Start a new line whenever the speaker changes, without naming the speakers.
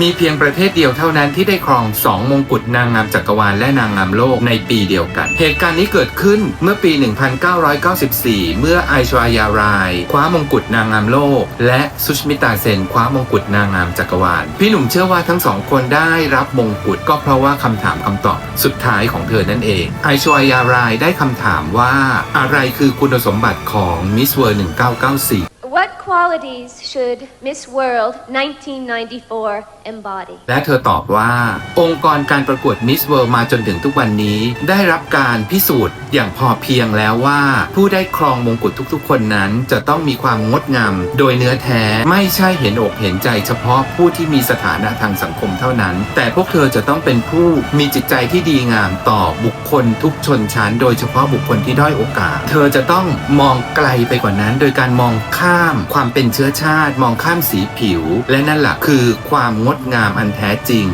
มีเพียงประเทศเดียวเท่านั้นที่ได้ครอง 2 มงกุฎนางงามจักรวาลและนางงามโลกในปีเดียวกัน เหตุการณ์นี้เกิดขึ้นเมื่อปี 1994 เมื่อไอชวายาราย คว้ามงกุฎนางงามโลก และสุชมิตาเซนคว้ามงกุฎนางงามจักรวาล พี่หนุ่มเชื่อว่าทั้งสองคนได้รับมงกุฎก็เพราะว่าคำถามคำตอบสุดท้ายของเธอนั่นเอง ไอชวายารายได้คำถามว่าอะไรคือคุณสมบัติของมิสเวิร์1994
What qualities should Miss World 1994 embody?
และเธอตอบว่า องค์กรการประกวดมิสเวิ r ์มาจนถึงทุกวันนี้ ได้รับการพิสูจน์อย่างพอเพียงแล้วว่า ผู้ได้ครองมงกุฎทุกๆ คนนั้น จะต้องมีความงดงามโดยเนื้อแท้ไม่ใช่เห็นอกเห็นใจเฉพาะผู้ที่มีสถานะทางสังคมเท่านั้น แต่พวกเธอจะต้องเป็นผู้มีจิตใจที่ดีงามต่อบุคคลทุกชนชั้น โดยเฉพาะบุคคลที่ด้อยโอกาส เธอจะต้องมองไกลไปกว่านั้น โดยการมองข้ามความเป็นเชื้อชาติ มองข้ามสีผิว และนั่นแหละคือความงดงามอันแท้จริง